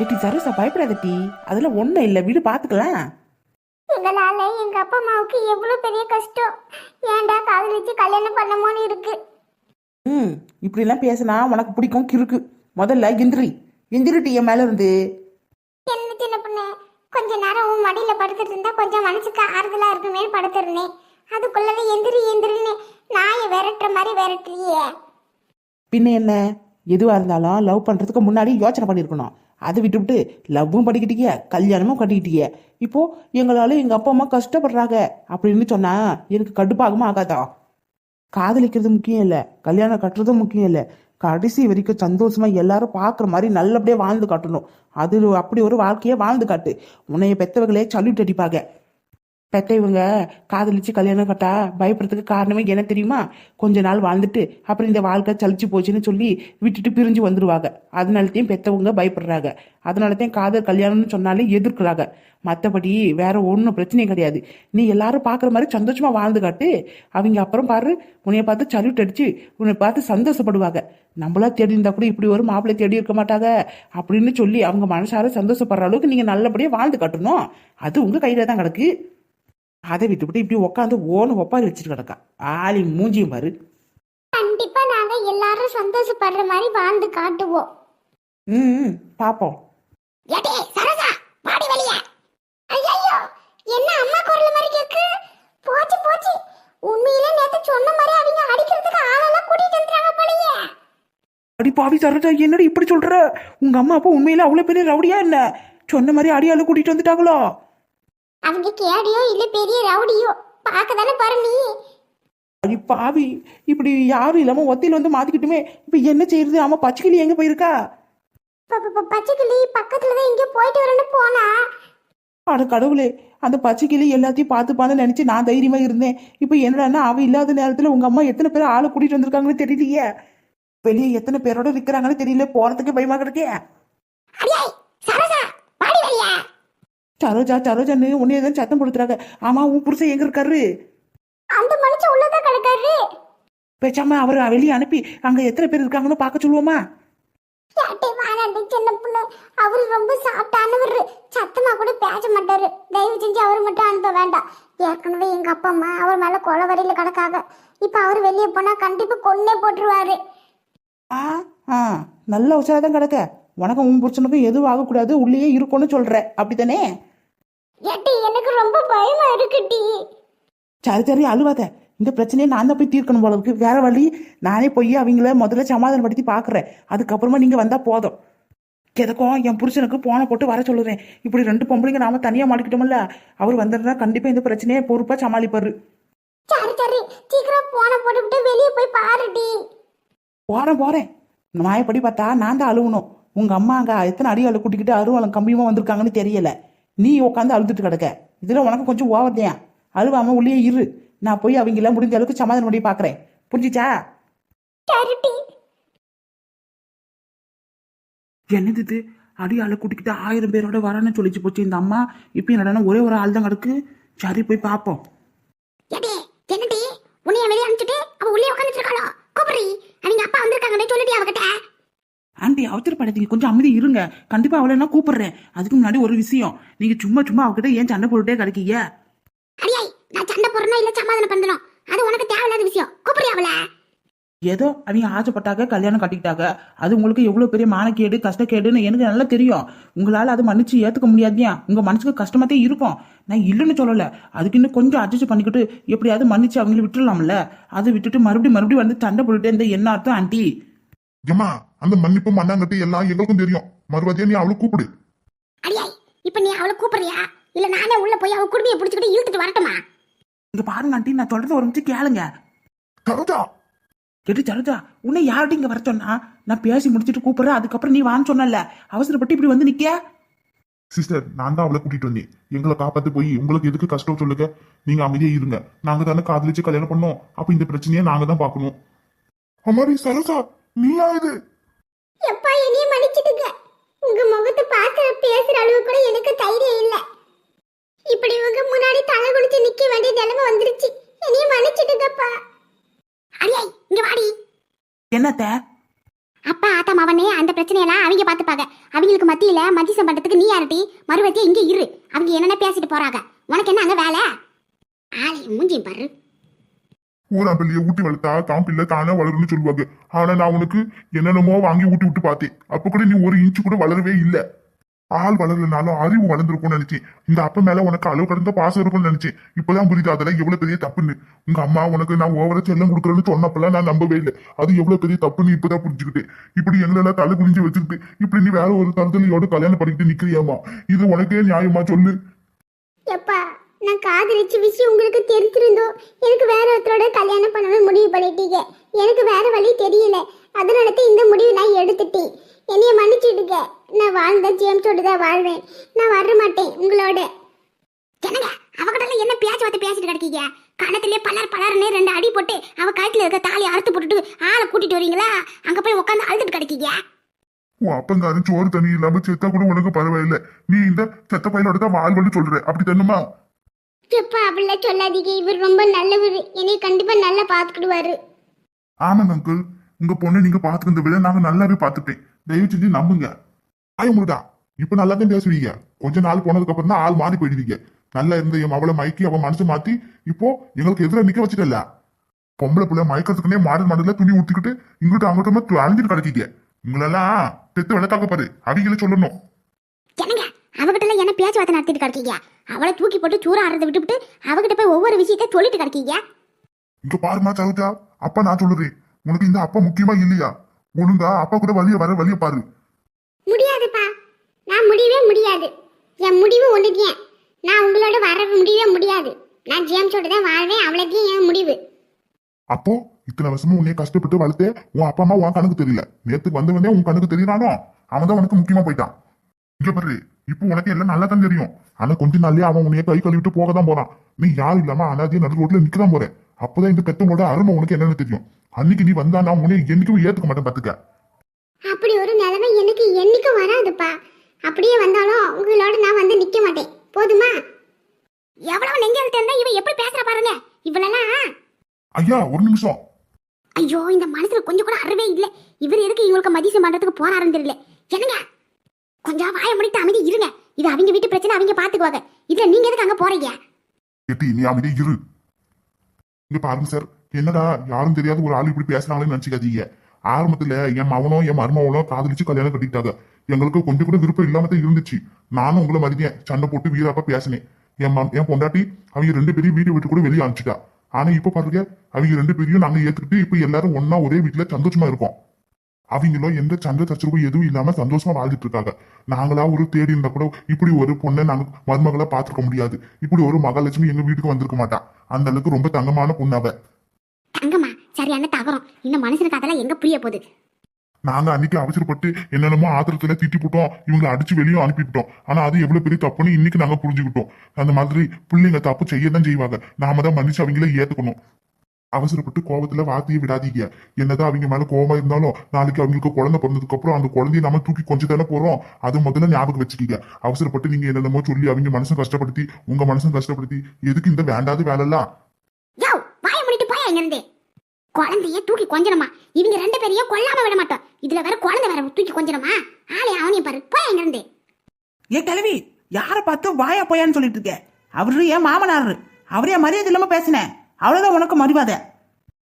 எட்டி சரோசா பயப்படாதட்டி அதுல ஒண்ணும் இல்ல. வீடு பாத்துக்கலாம். எங்களால எங்க அப்பா அம்மாவுக்கு எவ்வளவு பெரிய கஷ்டம். ஏன்டா காதலிச்சு கல்யாணம் பண்ணமோன்னு இருக்கு. ம் இப்படிலாம் பேசினா உனக்கு பிடிக்கும் கிறுக்கு. முதல்ல எந்திரி. எந்திரிட்டி என் மேல இருந்து. என்ன சின்ன பொண்ணு? கொஞ்ச நேரம் உன் மடியில படுத்துட்டு இருந்தா கொஞ்சம் மனசுக்கு ஆறுதலா இருக்குமே படுத்துருந்தேன் அதுக்குள்ளவே எந்திரி எந்திரின்னு நாயை விரட்டுற மாதிரி விரட்டுறியே. பின்ன என்ன? எதுவா இருந்தாலும் லவ் பண்றதுக்கு முன்னாடி யோசனை பண்ணிருக்கணும். அதை விட்டுவிட்டு லவ்வும் படிக்கிட்டீங்க கல்யாணமும் கட்டிக்கிட்டீங்க இப்போ எங்களால எங்க அப்பா அம்மா கஷ்டப்படுறாங்க அப்படின்னு சொன்னா எனக்கு கடுப்பாகுமா ஆகாதா? காதலிக்கிறது முக்கியம் இல்ல கல்யாணம் கட்டுறதும் முக்கியம் இல்ல. கடைசி வரைக்கும் சந்தோஷமா எல்லாரும் பாக்குற மாதிரி நல்லபடியா வாழ்ந்து காட்டணும். அது அப்படி ஒரு வாழ்க்கையை வாழ்ந்து காட்டு. உன்னைய பெத்தவங்களே சல்யூட் அடிப்பாங்க. பெத்தவங்க காதலிச்சு கல்யாணம் கட்டா பயப்படுறதுக்கு காரணமே என்ன தெரியுமா? கொஞ்ச நாள் வாழ்ந்துட்டு அப்புறம் இந்த வாழ்க்கை சலிச்சு போச்சுன்னு சொல்லி விட்டுட்டு பிரிஞ்சு வந்துடுவாங்க அதனாலத்தையும் பெத்தவங்க பயப்படுறாங்க. அதனாலத்தையும் காதல் கல்யாணம்னு சொன்னாலே எதிர்க்கிறாங்க மற்றபடி வேற ஒன்றும் பிரச்சனையும் கிடையாது. நீ எல்லாரும் பார்க்குற மாதிரி சந்தோஷமா வாழ்ந்து காட்டு. அவங்க அப்புறம் பாரு உன்னைய பார்த்து சல்யூட் அடிச்சு உன்னை பார்த்து சந்தோஷப்படுவாங்க. நம்மளா தேடி இருந்தா கூட இப்படி ஒரு மாப்பிள்ளை தேடி இருக்க மாட்டாங்க. அப்படின்னு சொல்லி அவங்க மனசார சந்தோஷப்படுற அளவுக்கு நீங்க நல்லபடியாக வாழ்ந்து காட்டணும். அது உங்க கையில தான் கிடக்கு. அதை விட்டுவிட்டு இப்படி உட்காந்து ஓன ஒப்பாரி வச்சுட்டு கிடக்கா. ஆளி மூஞ்சியும் பாரு. கண்டிப்பா நாங்க எல்லாரும் சந்தோஷப்படுற மாதிரி வாழ்ந்து காட்டுவோம். ம் பாப்போம். ஏடே சரோஜா பாடி வெளிய ஐயோ என்ன அம்மா குரல் மாதிரி கேக்கு? போச்சு போச்சு. உண்மையிலே நேத்து சொன்ன மாதிரி அவங்க அடிக்கிறதுக்கு ஆளெல்லாம் கூட்டிட்டு வந்துறாங்க போலயே. அடி பாவி சரோஜா என்னடி இப்படி சொல்ற? உங்க அம்மா அப்பா உண்மையில அவ்வளவு பெரிய ரவுடியா என்ன? சொன்ன மாதிரி அடியாளு கூட்டிட்டு வந்துட்டாங்களோ? அவங்க கேடியோ இல்ல பெரிய ரவுடியோ? பார்க்க தானே பாரு நீ. அடி பாவி இப்படி யாரும் இல்லாம ஒத்தையில வந்து மாத்திக்கிட்டுமே இப்ப என்ன செய்யறது ஆமா பச்சைக்கிளி எங்க போயிருக்கா? பச்சைக்கிளி பக்கத்துல தான் இங்க போயிட்டு வரேன்னு போனா. அட கடவுளே அந்த பச்சைக்கிளி எல்லாத்தையும் பார்த்து பார்த்து நினைச்சு நான் தைரியமா இருந்தேன். இப்ப என்னடான்னா அவ இல்லாத நேரத்துல உங்க அம்மா எத்தனை பேர் ஆளை கூட்டிட்டு வந்திருக்காங்கன்னு தெரியலையே. வெளியே எத்தனை பேரோட இருக்கிறாங்கன்னு தெரியல போறதுக்கு பயமா கிடக்கே. சரோஜா! சரோஜா சரோஜான்னு உன்னைய தான் சத்தம் கொடுத்துறாங்க ஆமா உன் புருஷன் எங்க இருக்காரு? அந்த மனுஷன் உள்ளதான் கிடக்காரு. பேசாம அவர் வெளியே அனுப்பி அங்க எத்தனை பேர் இருக்காங்கன்னு பார்க்க சொல்லுவோமா? சின்ன பொண்ணு. அவரு ரொம்ப சாப்பிட்டானவர். சத்தமா கூட பேச மாட்டாரு. தயவு செஞ்சு அவர் மட்டும் அனுப்ப வேண்டாம். ஏற்கனவே எங்க அப்பா அம்மா அவர் மேல கொலை வரையில கிடக்காக இப்ப அவர் வெளியே போனா கண்டிப்பா கொன்னே போட்டுருவாரு. ஆ ஆ நல்ல உற்சாகம் கிடக்க. உனக்கு உன் புருஷனுக்கும் எதுவும் ஆகக்கூடாது உள்ளேயே இருக்கும்னு சொல்ற. அப்படித்தானே? எனக்கு ரொம்ப பயமா இருக்குடி சரி சரி அழுவாத. இந்த பிரச்சனையை நான் தான் போய் தீர்க்கணும் போல இருக்கு. வேற வழி நானே போய் அவங்கள முதல்ல சமாதானப்படுத்தி பார்க்குறேன். அதுக்கப்புறமா நீங்க வந்தா போதும். எதுக்கும் என் புருஷனுக்கு போனை போட்டு வர சொல்லுறேன். இப்படி ரெண்டு பொம்பளைங்க நாம தனியா மாட்டிக்கிட்டோம்ல அவர் வந்துடுறா கண்டிப்பா இந்த பிரச்சனையை பொறுப்பா சமாளிப்பாரு. சரி சரி சீக்கிரம் போன போட்டுவிட்டு வெளியே போய் பாருடி. போறேன் போறேன். மாயப்படி பார்த்தா நான் தான் அழுவணும். உங்க அம்மா அங்க எத்தனை அடி அழு கூட்டிக்கிட்டு அருவாளம் கம்மியமா வந்திருக்காங்கன்னு தெரியல. நீ உட்காந்து அழுதுட்டு கிடக்க. இதுல உனக்கு கொஞ்சம் ஓவர்தான் அழுவாம உள்ளே இரு. நான் போய் அவங்கள முடிஞ்ச அளவுக்கு சமாதானம் பண்ணி பாக்குறேன். புரிஞ்சிச்சா? என்னது இது? அடி ஆளை கூட்டிக்கிட்டு ஆயிரம் பேரோட வரேன்னு சொல்லிச்சு போச்சு இந்த அம்மா. இப்போ என்னடா ஒரே ஒரு ஆள் தான் கிடக்கு. சரி போய் பார்ப்போம் ஏடி என்னடி உன்னைய வெளியே அனுப்பிச்சிட்டு அவ உள்ளே உட்காந்துட்டு இருக்காளோ கூப்பிடுறி அவங்க அப்பா வந்திருக்காங்கன்னு சொல்லிட்டு அவகிட்ட ஆண்டி அவசரப்படாதீங்க கொஞ்சம் அமைதி இருங்க. கண்டிப்பா அவளை நான் கூப்பிடுறேன். அதுக்கு முன்னாடி ஒரு விஷயம். நீங்க சும்மா சும்மா அவகிட்ட ஏன் சண்டை போட்டுட்டே கிடைக்கீங்க? அடியே நான் சண்டை போடுறேனா இல்ல சமாதானம் பண்ணணும். அது உனக்கு தேவையில்லாத விஷயம். கூப்பிடுறி அவள. ஏதோ அவங்க ஆசைப்பட்டாங்க கல்யாணம் கட்டிக்கிட்டாங்க. அது உங்களுக்கு எவ்வளவு பெரிய மானக்கேடு கஷ்டக்கேடுன்னு எனக்கு நல்லா தெரியும். உங்களால அது மன்னிச்சு ஏத்துக்க முடியாதியா? உங்க மனசுக்கு கஷ்டமாத்தே இருக்கும். நான் இல்லைன்னு சொல்லல. அதுக்கு இன்னும் கொஞ்சம் அட்ஜஸ்ட் பண்ணிக்கிட்டு எப்படியாவது மன்னிச்சு அவங்கள விட்டுடலாம்ல. அதை விட்டுட்டு மறுபடியும் மறுபடியும் வந்து சண்டை போட்டுட்டே இருந்த என்ன அர்த்தம் ஆண்டி? ஏம்மா அந்த மன்னிப்பு மண்ணாங்கட்டி எல்லாம் எங்களுக்கும் தெரியும். மறுபடியும் நீ அவளை கூப்பிடு. அடியே இப்ப நீ அவளை கூப்பிடுறியா? இல்ல நானே உள்ள போய் அவ குடுமையை பிடிச்சிக்கிட்டு இழுத்துட்டு வரட்டுமா? இங்க பாருங்க ஆண்டி நான் சொல்றத ஒரு நிமிஷம் கேளுங்க. சரோஜா கேட்டு சரோஜா உன்னை யார்கிட்ட இங்க வர சொன்னா? நான் பேசி முடிச்சிட்டு கூப்பிடுறேன் அதுக்கப்புறம் நீ வான்னு சொன்னல அவசரப்பட்டு இப்படி வந்து நிக்க சிஸ்டர் நான் தான் அவளை கூட்டிட்டு வந்தேன். எங்களை காப்பாத்து போய் உங்களுக்கு எதுக்கு கஷ்டம் சொல்லுங்க? நீங்க அமைதியா இருங்க. நாங்க தானே காதலிச்சு கல்யாணம் பண்ணோம். அப்ப இந்த பிரச்சனையை நாங்க தான் பார்க்கணும். அம்மாடி சரோஜா நீயா இது? எப்பா என்னைய மன்னிச்சிடுங்க. உங்க முகத்தை பார்த்து பேசுற அளவு கூட எனக்கு தைரியம் இல்ல. இப்படி உங்க முன்னாடி தலை குனிச்சு நிக்க வேண்டிய நிலைமை வந்துருச்சு. என்னைய மன்னிச்சிடுங்கப்பா. அடியே இங்க வாடி. என்னத்த? அப்பா ஆத்தா மவனே அந்த பிரச்சனையெல்லாம் அவங்க பார்த்துப்பாங்க. அவங்களுக்கு மத்தியில மதிசம் பண்றதுக்கு நீ யாரட்டி மறுபடியும் இங்கே இரு. அவங்க என்னென்ன பேசிட்டு போறாங்க? உனக்கு என்ன அங்க வேலை? ஆளை மூஞ்சியும் பாரு. ஊராம்பிள்ளைய ஊட்டி வளர்த்தா தான் பிள்ளை தானே வளரும்னு சொல்லுவாங்க. ஆனா நான் உனக்கு என்னென்னமோ வாங்கி ஊட்டி விட்டு பார்த்தேன். அப்ப கூட நீ ஒரு இன்ச்சு கூட வளரவே இல்லை. ஆள் வளரலனாலும் அறிவு வளர்ந்துருக்கும்னு நினைச்சேன். இந்த அப்ப மேல உனக்கு அளவு கடந்த பாசம் இருக்கும்னு நினைச்சேன். இப்பதான் புரியுது அதெல்லாம் எவ்வளவு பெரிய தப்புன்னு. உங்க அம்மா உனக்கு நான் ஓவர செல்லம் கொடுக்குறேன்னு சொன்னப்பெல்லாம் நான் நம்பவே இல்லை. அது எவ்வளவு பெரிய தப்புன்னு இப்பதான் புரிஞ்சுக்கிட்டேன். இப்படி எங்களெல்லாம் தலை குனிஞ்சு வச்சுக்கிட்டு இப்படி நீ வேற ஒரு தரதலையோட கல்யாணம் பண்ணிக்கிட்டு நிக்கிறியாமா இது உனக்கே நியாயமா சொல்லு. எப்பா நான் காதலிச்ச விஷயம் உங்களுக்கு தெரிஞ்சிருந்தோ எனக்கு வேற ஒருத்தரோட கல்யாணம் பண்ணணும்னு முடிவு பண்ணிட்டீங்க. எனக்கு வேற வழி தெரியல. அதனால தான் இந்த முடிவு நான் எடுத்துட்டேன். என்னைய மன்னிச்சிடுங்க. நான் வாழ்ந்த ஜேம்ஸோட தான் வாழ்வேன். நான் வர மாட்டேன் உங்களோட. என்னங்க? அவகிட்ட என்ன பேச்சு வார்த்தை பேசிட்டு கிடக்கீங்க? கணத்திலே பலர் பலர்னு ரெண்டு அடி போட்டு அவ கழுத்துல இருக்க தாலி அறுத்து போட்டுட்டு ஆளை கூட்டிட்டு வரீங்களா? அங்க போய் உட்காந்து அழுதுட்டு கிடைக்கீங்க? உன் அப்பங்காரன் சோறு தண்ணி இல்லாம செத்தா கூட உனக்கு பரவாயில்ல. நீ இந்த செத்த பையனோட தான் வாழ்வன்னு சொல்ற. அப்படி தண்ணுமா எப்பா அப்படிலாம் சொல்லாதீங்க. இவர் ரொம்ப நல்லவர். என்னை கண்டிப்பா நல்லா பாத்துக்கிடுவாரு ஆமாங்க அங்கிள் உங்க பொண்ணை நீங்க பாத்துக்கிறத விட நாங்க நல்லாவே பாத்துட்டேன் தயவு செஞ்சு நம்புங்க. ஆய் முருடா இப்ப நல்லா தான் பேசுவீங்க? கொஞ்ச நாள் போனதுக்கு அப்புறம் தான் ஆள் மாறி போயிடுவீங்க. நல்லா இருந்த என் அவளை மயக்கி அவன் மனசு மாத்தி இப்போ எங்களுக்கு எதிராக நிக்க வச்சுட்டல பொம்பளை பிள்ளை மயக்கிறதுக்குனே மாடல் மாடல துணி ஊத்திக்கிட்டு இங்கிட்ட அங்கிட்ட அழிஞ்சிட்டு கிடைக்கிங்க. உங்களெல்லாம் தெத்து வெள்ளத்தாக்க பாரு. அவங்களே சொல்லணும். அவகிட்ட என்ன பேச்சுவார்த்தை நடத்திட்டு கிடக்கீங்க? அவளை தூக்கி போட்டு சூற ஆடுறதை விட்டுவிட்டு அவகிட்ட போய் ஒவ்வொரு விஷயத்தையும் சொல்லிட்டு கிடக்கீங்க? இங்க பாருமா சரோஜா அப்பா நான் சொல்லுறேன். உனக்கு இந்த அப்பா முக்கியமா இல்லையா? ஒழுங்கா அப்பா கூட வழிய வர வழிய பாரு. முடியாதுப்பா. நான் முடியவே முடியாது. என் முடிவு ஒண்ணுதான் நான் உங்களோட வர முடியவே முடியாது. நான் ஜேம்ஸோட தான் வாழ்வேன். அவ்வளோதையும் என் முடிவு? அப்போ இத்தனை வருஷமும் உன்னைய கஷ்டப்பட்டு வளர்த்தே உன் அப்பா அம்மா உன் கணக்கு தெரியல. நேத்துக்கு வந்து வந்தே உன் கணக்கு தெரியறானோ? அவன் தான் உனக்கு முக்கியமா போயிட்டான். இங்க பாரு இப்போ உனக்கு எல்லாம் நல்லா தான் தெரியும். ஆனா கொஞ்ச நாள்லயே அவன் உன்னைய கை கழுவிட்டு போக தான் போறான். நீ யாரும் இல்லாம அனாதைய நடு ரோட்ல நிக்கதான் போற. அப்பதான் இந்த பெத்தவங்களோட அருமை உனக்கு என்னன்னு தெரியும். அன்னைக்கு நீ வந்தா நான் உன்னை என்னைக்கும் ஏத்துக்க மாட்டேன் பாத்துக்க. அப்படி ஒரு நிலைமை எனக்கு என்னைக்கும் வராதுப்பா. அப்படியே வந்தாலும் உங்களோட நான் வந்து நிக்க மாட்டேன். போதுமா? எவ்வளவு நெஞ்சல் இருந்தா இவன் எப்படி பேசுற பாருங்க. இவளெல்லாம் ஐயா ஒரு நிமிஷம். ஐயோ இந்த மனசுல கொஞ்சம் கூட அறவே இல்ல. இவர் எதுக்கு இவங்களுக்கு மதியம் பண்றதுக்கு போறாருன்னு தெரியல. என்னங்க? கொஞ்சம் வாய முடித்து அமைதி இருங்க. இது அவங்க வீட்டு பிரச்சனை அவங்க பாத்துக்குவாங்க. இதுல நீங்க எதுக்கு அங்க போறீங்க? எட்டி நீ அமைதி இரு. இங்க பாருங்க சார் என்னடா யாரும் தெரியாத ஒரு ஆள் இப்படி பேசுறாங்களேன்னு நினைச்சுக்காதீங்க. ஆரம்பத்துல என் மவனோ என் மருமவனோ காதலிச்சு கல்யாணம் கட்டிட்டாங்க எங்களுக்கு கொஞ்சம் கூட விருப்பம் இல்லாம தான் இருந்துச்சு. நானும் உங்களை மதியேன் சண்டை போட்டு வீராப்பா பேசினேன். என் என் பொண்டாட்டி அவங்க ரெண்டு பேரையும் வீடு விட்டு கூட வெளியே அனுப்பிச்சிட்டா. ஆனா இப்ப பாருங்க அவங்க ரெண்டு பேரையும் நாங்க ஏத்துக்கிட்டு இப்ப எல்லாரும் ஒன்னா ஒரே வீட்டுல சந்தோஷமா இருக்கோம். அவங்களும் எந்த சண்டை சச்சரவும் எதுவும் இல்லாம சந்தோஷமா வாழ்ந்துட்டு இருக்காங்க நாங்களா ஒரு தேடி இருந்தா கூட இப்படி ஒரு பொண்ணை நாங்க மருமகளை பார்த்துக்க முடியாது. இப்படி ஒரு மகாலட்சுமி எங்க வீட்டுக்கு வந்திருக்க மாட்டா. அந்த அளவுக்கு ரொம்ப தங்கமான பொண்ணு அவ. தங்கம்மா சரியான தவறம் இந்த மனுஷனுக்கு அதெல்லாம் எங்க புரிய போகுது? நாங்க அன்னைக்கு அவசரப்பட்டு என்னென்னமோ ஆத்திரத்துல திட்டி போட்டோம். இவங்களை அடிச்சு வெளியும் அனுப்பிவிட்டோம். ஆனா அது எவ்வளவு பெரிய தப்புன்னு இன்னைக்கு நாங்க புரிஞ்சுக்கிட்டோம். அந்த மாதிரி பிள்ளைங்க தப்பு செய்யதான் செய்வாங்க. நாம தான் மன்னிச்சு அவங்கள ஏத்துக்கணும். அவசரப்பட்டு கோபத்துல வார்த்தையை விடாதீங்க. என்னதான் அவங்க மேல கோபமா இருந்தாலும் நாளைக்கு அவங்களுக்கு குழந்தை பிறந்ததுக்கு அப்புறம் அந்த குழந்தைய நம்ம தூக்கி கொஞ்சம் தானே போறோம் அது முதல்ல ஞாபகம் வச்சுக்கீங்க. அவசரப்பட்டு நீங்க என்னென்னமோ சொல்லி அவங்க மனசை கஷ்டப்படுத்தி உங்க மனசை கஷ்டப்படுத்தி எதுக்கு இந்த வேண்டாத வேலைலாம் யோ வாய முடிட்டு போயா இங்க இருந்து? குழந்தைய தூக்கி கொஞ்சணுமா? இவங்க ரெண்டு பேரையும் கொல்லாம விட மாட்டோம். இதுல வேற குழந்தை வேற தூக்கி கொஞ்சணுமா? ஆளே அவனையும் பாரு. போயா இங்க இருந்து? ஏ கிழவி யாரை பார்த்து வாயா போயான்னு சொல்லிட்டு இருக்க? அவரு என் மாமனாரு. அவரே மரியாதை இல்லாம பேசினேன் அவ்வளவுதான் உனக்கு மரியாதை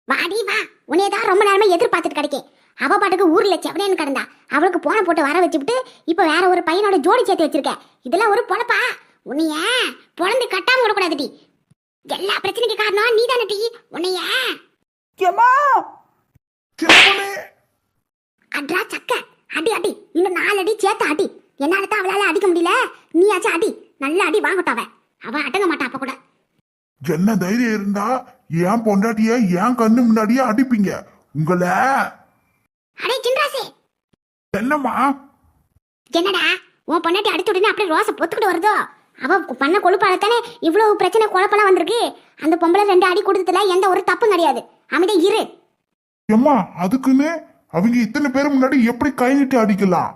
வாடி வா. உன்னைய தான் ரொம்ப நேரமா எதிர்பார்த்துட்டு கிடைக்கேன். அவ பாட்டுக்கு ஊர்ல செவனேன்னு கிடந்தா? அவளுக்கு போன போட்டு வர வச்சுட்டு இப்ப வேற ஒரு பையனோட ஜோடி சேர்த்து வச்சிருக்க. இதெல்லாம் ஒரு பொழப்பா? உன்னைய பொழந்து கட்டாம விடக்கூடாதுடி. எல்லா பிரச்சனைக்கு காரணம் நீ தானே டி. உன்னைய. அட்ரா சக்க. அடி அடி. இன்னும் நாலு அடி சேர்த்து அடி. என்னால தான் அவளால அடிக்க முடியல. நீயாச்சும் அடி. நல்ல அடி வாங்கட்டாவ அவ அடங்க மாட்டா அப்ப கூட. என்ன தைரியம் இருந்தா ஏன் பொண்டாட்டிய ஏன் கண்ணு முன்னாடியே அடிப்பீங்க. உங்களை. என்னம்மா? என்னடா? உன் பொண்டாட்டி அடிச்ச உடனே அப்படியே ரோசை பொத்துக்கிட்டு வருதோ? அவ பண்ண கொழுப்பால தானே இவ்வளவு பிரச்சனை குழப்பெல்லாம் வந்திருக்கு. அந்த பொம்பளை ரெண்டு அடி கொடுத்ததுல எந்த ஒரு தப்பும் கிடையாது. அமைதியா இரு. எம்மா அதுக்குன்னு அவங்க இத்தனை பேர் முன்னாடி எப்படி கை நீட்டி அடிக்கலாம்?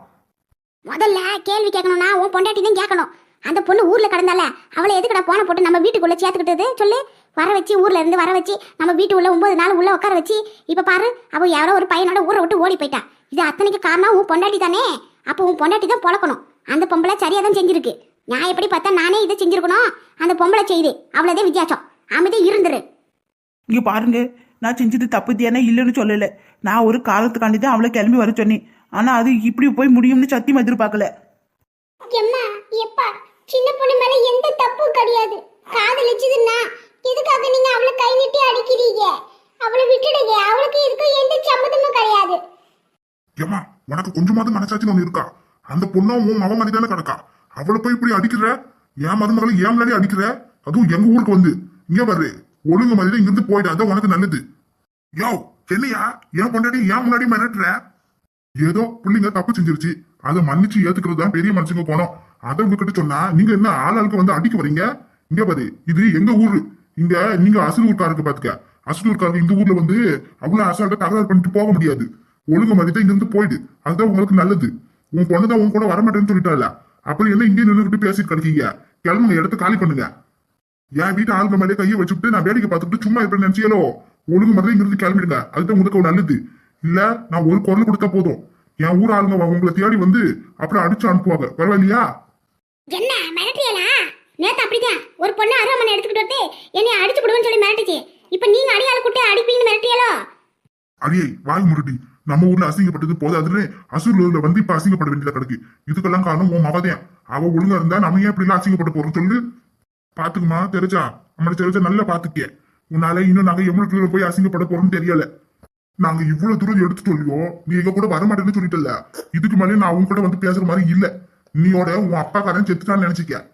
முதல்ல கேள்வி கேட்கணும்னா உன் பொண்டாட்டி தான் கேட்கணும். அந்த பொண்ணு ஊர்ல கடந்தால அவளை எதுக்கடா போன போட்டு நம்ம வீட்டுக்குள்ள சேர்த்துக்கிட்டது? சொல்லு. வர வச்சு ஊர்ல இருந்து வர வச்சு நம்ம வீட்டுக்குள்ள ஒன்பது நாள் உள்ள உட்கார வச்சு இப்ப பாரு அவ யாரோ ஒரு பையனோட ஊரை விட்டு ஓடி போயிட்டா. இது அத்தனைக்கு காரணம் உன் பொண்டாட்டி தானே? அப்போ உன் பொண்டாட்டி தான் பொழக்கணும். அந்த பொம்பளை சரியா தான் செஞ்சிருக்கு. நான் எப்படி பார்த்தா நானே இதை செஞ்சிருக்கணும்? அந்த பொம்பளை செய்து அவ்வளோதான் வித்தியாசம். அமைதியே இருந்துரு. இங்க பாருங்க நான் செஞ்சது தப்பு தேனே இல்லைன்னு சொல்லல. நான் ஒரு காலத்துக்காண்டி தான் அவளை கிளம்பி வர சொன்னேன். ஆனா அது இப்படி போய் முடியும்னு சத்தியம் எதிர்பார்க்கல. எம்மா எப்பா சின்ன பொண்ணு மேல எந்த தப்பும் கிடையாது. காதலிச்சதுன்னா எதுக்காக நீங்க அவளை கை நீட்டி அடிக்கிறீங்க? அவளை விட்டுடுங்க அவளுக்கு இதுக்கும் எந்த சம்மதமும் கிடையாது. ஏமா உனக்கு கொஞ்சமாவது மனசாட்சின்னு ஒண்ணு இருக்கா? அந்த பொண்ணா உன் மவ மாதிரி தானே கிடக்கா? அவளை போய் இப்படி அடிக்கிற? என் மருமகளை ஏன் முன்னாடி அடிக்கிற? அதுவும் எங்க ஊருக்கு வந்து. இங்க வர்று ஒழுங்கு மாதிரி இங்கிருந்து போயிட்டு உனக்கு நல்லது. யோ என்னையா? ஏன் பொண்டாடி ஏன் முன்னாடி மிரட்டுற? ஏதோ பிள்ளைங்க தப்பு செஞ்சிருச்சு. அதை மன்னிச்சு ஏத்துக்கிறது தான் பெரிய மனுஷங்க போனோம் அதை உங்ககிட்ட சொன்னா நீங்க என்ன ஆளாளுக்கு வந்து அடிக்க வரீங்க இங்க பாரு இது எங்க ஊரு? இங்க நீங்க அசல் ஊர்க்காரருக்கு பாத்துக்க. அசல் ஊர்க்காரருக்கு இந்த ஊர்ல வந்து அவ்வளவு அசால்ட்டா தகராறு பண்ணிட்டு போக முடியாது. ஒழுங்கு மாதிரி தான் இங்கிருந்து போயிடு. அதுதான் உங்களுக்கு நல்லது. உன் பொண்ணு தான் உன் கூட வரமாட்டேன்னு சொல்லிட்டால அப்புறம் என்ன இங்கே நின்றுகிட்டு பேசிட்டு கிடைக்கீங்க? கிளம்புங்க இடத்த காலி பண்ணுங்க. என் வீட்டு ஆளுங்க மேலே கையை வச்சுட்டு நான் வேடிக்கை பார்த்துட்டு சும்மா இருப்பேன் நினைச்சியலோ? ஒழுங்கு மாதிரி இங்கிருந்து கிளம்பிடுங்க. அதுதான் உங்களுக்கு நல்லது. இல்ல நான் ஒரு குரல் கொடுத்தா போதும். என் ஊர் ஆளுங்க உங்களை தேடி வந்து அப்புறம் அடிச்சு அனுப்புவாங்க. பரவாயில்லையா? என்ன மிரட்டியலா நேத்து அப்படிதான் ஒரு பொண்ணு அருவாமனை எடுத்துக்கிட்டு வந்து என்னை அடிச்சு விடுவேன்னு சொல்லி மிரட்டுச்சு. இப்ப நீங்க அடியால குட்டை அடிப்பீங்கன்னு மிரட்டியலோ? அடியை வாய் முருடி நம்ம ஊர்ல அசிங்கப்பட்டது போதாதுன்னு அசூர்ல வந்து இப்ப அசிங்கப்பட வேண்டியதா கிடக்கு. இதுக்கெல்லாம் காரணம் உன் மகதேன் அவ ஒழுங்கா இருந்தா நம்ம ஏன் இப்படி எல்லாம் அசிங்கப்பட போறோம் சொல்லு. பாத்துக்குமா தெரிஞ்சா. நம்மள தெரிஞ்சா நல்லா பாத்துக்க உன்னால இன்னும் நாங்க எவ்வளவு போய் அசிங்கப்பட போறோம்னு தெரியல. நாங்க இவ்வளவு தூரம் எடுத்துட்டு சொல்லியோ நீ எங்க கூட வரமாட்டேன்னு சொல்லிட்டல இதுக்கு மேலே நான் உன் கூட வந்து பேசுற மாதிரி இல்ல. நீயோட உன் அப்பா காரன் செத்துட்டான்னு நினைச்சுக்க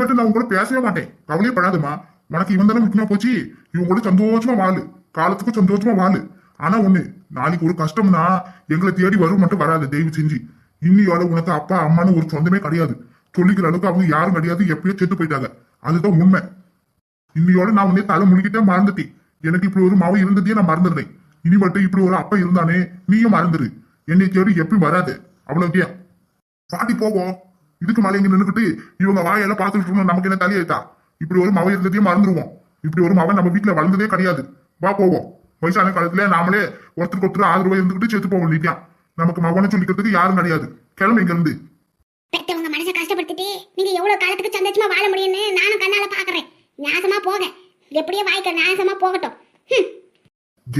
மட்டும் நான் உன் கூட பேசவே மாட்டேன். கவலையே படாதம்மா உனக்கு இவன் தானே முக்கியமா போச்சு? இவன் கூட சந்தோஷமா வாழு. காலத்துக்கும் சந்தோஷமா வாழு. ஆனா ஒண்ணு நாளைக்கு ஒரு கஷ்டம்னா எங்களை தேடி வரும் மட்டும் வராது தயவு செஞ்சு. இன்னியோட உனக்கு அப்பா அம்மான்னு ஒரு சொந்தமே கிடையாது. சொல்லிக்கிற அளவுக்கு அவங்க யாரும் கிடையாது எப்பயோ செத்து போயிட்டாங்க. அதுதான் உண்மை. இன்னையோட நான் உன்னை தலை முழுகிட்டே மறந்துட்டேன். எனக்கு இப்படி ஒரு மாவு இருந்ததையே நான் மறந்துடுறேன். இனி மட்டும் இப்படி ஒரு அப்பா இருந்தானே நீயும் மறந்துடு என்னை தேடி எப்பயும் வராது. அவ்வளவுக்கியா பாட்டி போவோம் இதுக்கு மலை இங்க நின்னுக்கிட்டு இவங்க வாயெல்லாம் பார்த்துட்டு இருக்கணும். நமக்கு என்ன தலையாயிட்டா இப்படி ஒரு மவ இருந்ததையும் மறந்துடுவோம் இப்படி ஒரு மவன் நம்ம வீட்டுல வளர்ந்ததே கிடையாது. வா போவோம். வயசான காலத்துல நாமளே ஒருத்தருக்கு ஒருத்தர் ஆதரவா இருந்துகிட்டு செத்து போக வேண்டியதான் நமக்கு மகனை சொல்லிக்கிறதுக்கு யாரும் கிடையாது. கிளம்பு இங்க இருந்து பெத்தவங்க மனசை கஷ்டப்படுத்திட்டு நீங்க எவ்வளவு காலத்துக்கு சந்தோஷமா வாழ முடியும்னு நானும் கண்ணால பாக்குறேன். நாசமா போக. எப்படியோ வாய்க்க நாசமா போகட்டும்.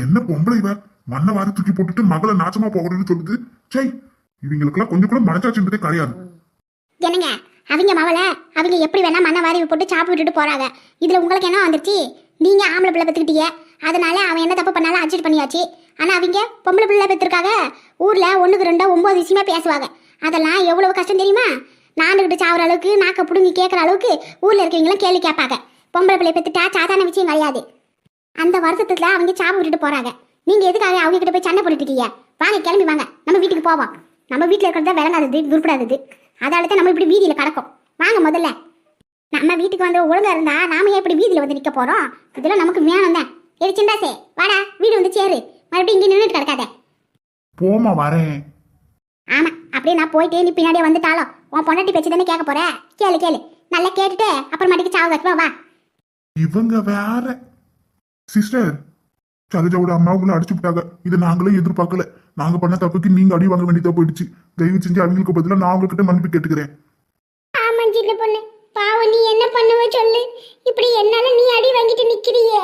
என்ன பொம்பளை இவ? மண்ணை வாரி தூக்கி போட்டுட்டு மகளை நாசமா போகணும்னு சொல்லுது. சை இவங்களுக்கெல்லாம் கொஞ்சம் கூட மனசாட்சின்றதே கிடையாது. என்னங்க? அவங்க மவளை அவங்க எப்படி வேணா மண்ணை வாரி போட்டு சாப்பிட்டு விட்டுட்டு போறாங்க. இதுல உங்களுக்கு என்ன வந்துருச்சு? நீங்க ஆம்பளை பிள்ளை பெத்துக்கிட்டீங்க. அதனால அவன் என்ன தப்பு பண்ணாலும் அட்ஜஸ்ட் பண்ணியாச்சு. ஆனா அவங்க பொம்பளை பிள்ளை பெற்றிருக்காங்க ஊர்ல ஒண்ணுக்கு ரெண்டா ஒன்பது விஷயமா பேசுவாங்க. அதெல்லாம் எவ்வளவு கஷ்டம் தெரியுமா? நாண்டுகிட்டு சாவுற அளவுக்கு நாக்க புடுங்கி கேட்குற அளவுக்கு ஊர்ல இருக்கவங்களாம் கேள்வி கேட்பாங்க. பொம்பளை பிள்ளை பெத்துட்டா சாதாரண விஷயம் கிடையாது. அந்த வருத்தத்துல அவங்க சாபம் விட்டுட்டு போறாங்க. நீங்க எதுக்காக அவங்க கிட்ட போய் சண்டை போட்டுட்டு இருக்கீங்க? வாங்க கிளம்பி வாங்க. நம்ம வீட்டுக்கு போவோம். நம்ம வீட்டுல இருக்கிறது விளங்காதது உருப்படாதது அதால தான் நம்ம இப்படி வீதியில கிடக்கும். வாங்க முதல்ல. நம்ம வீட்டுக்கு வந்து ஒழுங்கா இருந்தா நாம ஏன் இப்படி வீதியில வந்து நிக்க போறோம்? இதெல்லாம் நமக்கு வேணும் தான். எது சிண்டாசே வாடா வீடு வந்து சேரு. மறுபடியும் இங்கே நின்றுட்டு கிடக்காத. போமா வரேன். ஆமா அப்படியே நான் போயிட்டே நீ பின்னாடியே வந்துட்டாலும் உன் பொண்டாட்டி பேச்சு தானே கேட்க போற? கேளு கேளு. நல்லா கேட்டுட்டு அப்புறமாட்டிக்கு சாவு கட்டுவா வா. இவங்க வேற. சிஸ்டர் சரோஜாவோட அம்மா உங்களை அடிச்சு விட்டாங்க. இதை நாங்களே எதிர்பார்க்கல. நாங்க பண்ண தப்புக்கு நீங்க அடி வாங்க வேண்டியதா போயிடுச்சு. தயவு செஞ்சு அவங்களுக்கு பதிலா நான் உங்ககிட்ட மன்னிப்பு கேட்டுக்கிறேன். ஆமா சின்ன பொண்ணு. பாவம் நீ என்ன பண்ணுவ சொல்லு. இப்படி என்னால நீ அடி வாங்கிட்டு நிக்கிறியே?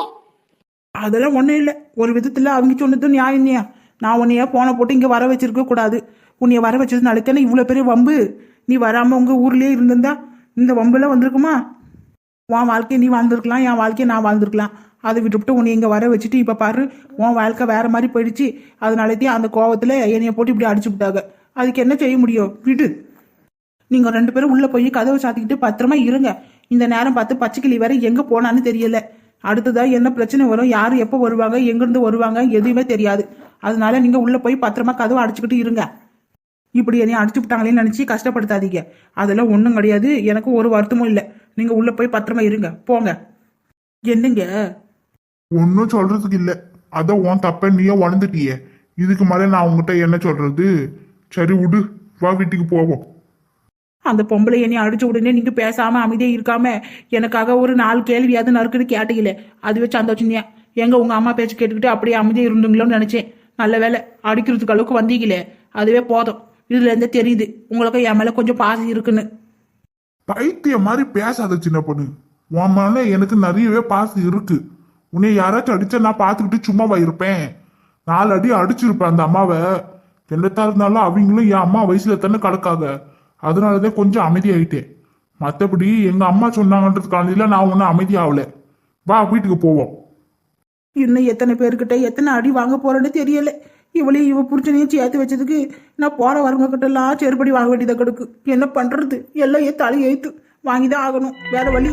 அதெல்லாம் ஒன்றும் இல்லை. ஒரு விதத்தில் அவங்க சொன்னது நியாயம்யா நான் உன்னைய போனை போட்டு இங்கே வர வச்சிருக்க கூடாது. உன்னைய வர வச்சது நாளைக்கான இவ்வளோ பெரிய வம்பு? நீ வராமல் உங்கள் ஊர்லேயே இருந்திருந்தா இந்த வம்புலாம் வந்திருக்குமா? உன் வாழ்க்கையை நீ வாழ்ந்திருக்கலாம் என் வாழ்க்கையை நான் வாழ்ந்திருக்கலாம். அதை விட்டுவிட்டு உன்னை இங்கே வர வச்சுட்டு இப்போ பாரு உன் வாழ்க்கை வேற மாதிரி போயிடுச்சு. அதனாலத்தையும் அந்த கோவத்தில் என்னைய போட்டு இப்படி அடிச்சு விட்டாங்க. அதுக்கு என்ன செய்ய முடியும்? விடு. நீங்கள் ரெண்டு பேரும் உள்ளே போய் கதவை சாத்திக்கிட்டு பத்திரமா இருங்க. இந்த நேரம் பார்த்து பச்சைக்கிளி வேற எங்கே போனான்னு தெரியல. அடுத்ததாக என்ன பிரச்சனை வரும்? யார் எப்போ வருவாங்க? எங்கேருந்து வருவாங்க? எதுவுமே தெரியாது. அதனால நீங்கள் உள்ளே போய் பத்திரமா கதவை அடிச்சுக்கிட்டு இருங்க. இப்படி என்னை அடிச்சு விட்டாங்களேன்னு நினச்சி கஷ்டப்படுத்தாதீங்க. அதெல்லாம் ஒன்றும் கிடையாது. எனக்கு ஒரு வருத்தமும் இல்லை. நீங்கள் உள்ளே போய் பத்திரமா இருங்க. போங்க. என்னங்க? ஒன்னும் சொல்றதுக்கு இல்ல. அதான் உன் தப்ப நீயே உணர்ந்துட்டியே. இதுக்கு மேல நான் உங்ககிட்ட என்ன சொல்றது? சரி விடு வா வீட்டுக்கு போவோம். அந்த பொம்பளை என்னை அடிச்ச உடனே நீங்க பேசாம அமைதியா இருக்காம எனக்காக ஒரு நாலு கேள்வியாவது நறுக்குன்னு கேட்டீங்களே. அதுவே சந்தோஷம்யா எங்க உங்க அம்மா பேச்சு கேட்டுக்கிட்டு அப்படியே அமைதியா இருந்துங்களோன்னு நினைச்சேன். நல்ல வேலை அடிக்கிறதுக்கு அளவுக்கு வந்தீங்களே. அதுவே போதும். இதுல இருந்தே தெரியுது. உங்களுக்கு என் மேல கொஞ்சம் பாசம் இருக்குன்னு. பைத்தியம் மாதிரி பேசாத சின்ன பொண்ணு. உன் மேல எனக்கு நிறையவே பாசம் இருக்கு. உன்னை யாராச்சும் அடிச்சா நான் பார்த்துக்கிட்டு சும்மாவா இருப்பேன். நாலு அடி அடிச்சிருப்பேன் அந்த அம்மாவை. என்னத்தா இருந்தாலும் அவங்களும் என் அம்மா வயசுல தானே கிடக்காங்க அதனாலதான் கொஞ்சம் அமைதியாயிட்டேன். மற்றபடி எங்க அம்மா சொன்னாங்கன்றதுக்காண்டில நான் ஒன்றும் அமைதியாகல. வா வீட்டுக்கு போவோம். இன்னும் எத்தனை பேர்கிட்ட எத்தனை அடி வாங்க போறேன்னு தெரியல. இவளையும் இவ புருஷனையும் சேர்த்து வச்சதுக்கு நான் போற வரவங்க கிட்ட எல்லாம் செருப்படி வாங்க வேண்டியதை கிடக்கு. என்ன பண்றது? எல்லாம் ஏ தலை எழுத்து வாங்கிதான் ஆகணும். வேற வழி